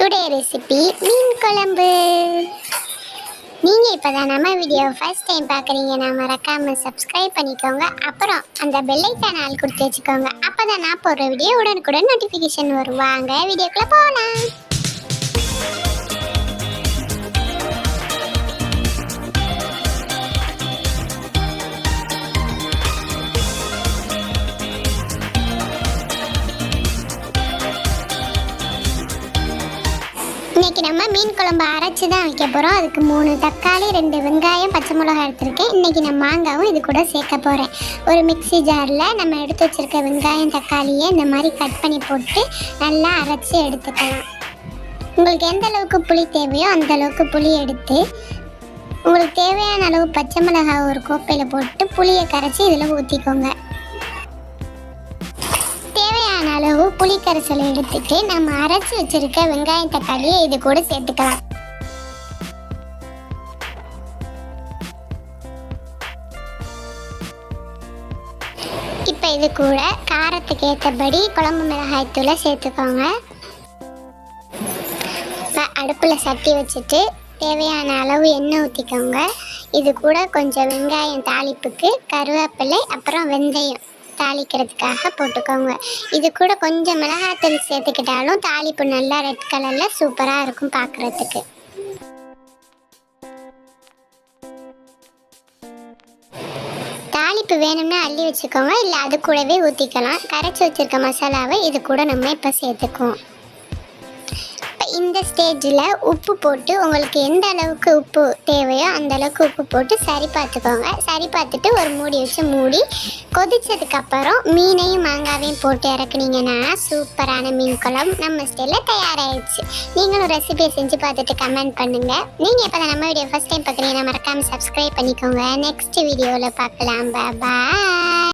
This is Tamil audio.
டுடே ரெசிபி மீன் குழம்பு. நீங்கள் இப்போ தான் நம்ம வீடியோ ஃபர்ஸ்ட் டைம் பார்க்குறீங்கன்னா மறக்காமல் சப்ஸ்கிரைப் பண்ணிக்கோங்க. அப்புறம் அந்த பெல்லைக்கான ஆள் கொடுத்து வச்சுக்கோங்க. அப்போ தான் நான் போடுற வீடியோ உடனுக்குடன் நோட்டிஃபிகேஷன் வரும். வாங்க வீடியோக்குள்ளே போகலாம் இன்னைக்கு நம்ம மீன் குழம்பு அரைச்சி தான் வைக்க போகிறோம் அதுக்கு மூணு தக்காளி ரெண்டு வெங்காயம் பச்சை மிளகாய் எடுத்திருக்கேன். இன்றைக்கி நான் மாங்காவும் இது கூட சேர்க்க போகிறேன் ஒரு மிக்சி ஜாரில் நம்ம எடுத்து வச்சிருக்க வெங்காயம் தக்காளியை இந்த மாதிரி கட் பண்ணி போட்டு நல்லா அரைச்சி எடுத்துக்கலாம். உங்களுக்கு எந்த அளவுக்கு புளி தேவையோ அந்த அளவுக்கு புளி எடுத்து உங்களுக்கு தேவையான அளவு பச்சை மிளகாய் ஒரு கோப்பையில் போட்டு புளியை கரைச்சி இதில் ஊற்றிக்கோங்க தேவையான எடுத்துட்டு நம்ம அரைச்சி வச்சிருக்க வெங்காயம் தக்காளியை இது கூட சேர்த்துக்கலாம். இப்போ இது கூட காரத்துக்கு ஏற்றபடி குழம்பு மிளகாய் தூளை சேர்த்துக்கோங்க. இப்போ அடுப்பில் சட்டி வச்சுட்டு தேவையான அளவு எண்ணெய் ஊற்றிக்கோங்க இது கூட கொஞ்சம் வெங்காயம் தாளிப்புக்கு கருவேப்பிலை அப்புறம் வெந்தயம். தாளிக்கிறதுக்காக போட்டுக்கோங்க. இது கூட கொஞ்சம் மிளகாத்தூள் சேர்த்துக்கிட்டாலும் தாளிப்பு நல்லா ரெட் கலரில் சூப்பராக இருக்கும் பார்க்குறதுக்கு தாளிப்பு வேணும்னா அள்ளி வச்சுக்கோங்க இல்லை அது கூடவே ஊற்றிக்கலாம் கரைச்சி வச்சிருக்க மசாலாவை இது கூட நம்ம இப்போ சேர்த்துக்குவோம். இந்த ஸ்டேஜில் உப்பு போட்டு உங்களுக்கு எந்த அளவுக்கு உப்பு தேவையோ அந்த அளவுக்கு உப்பு போட்டு சரி பார்த்துக்கோங்க. சரி பார்த்துட்டு ஒரு மூடி வச்சு மூடி கொதிச்சதுக்கப்புறம் மீனையும் மாங்காவையும் போட்டு இறக்குனீங்கன்னா சூப்பரான மீன் குழம்பு நம்ம ஸ்டைலில் தயாராகிடுச்சு நீங்களும் ரெசிபியை செஞ்சு பார்த்துட்டு கமெண்ட் பண்ணுங்கள் நீங்கள் இப்போ நம்ம வீடியோ ஃபஸ்ட் டைம் பார்க்குறீங்கன்னா மறக்காமல் சப்ஸ்கிரைப் பண்ணிக்கோங்க. நெக்ஸ்ட் வீடியோவில் பார்க்கலாம். பாய்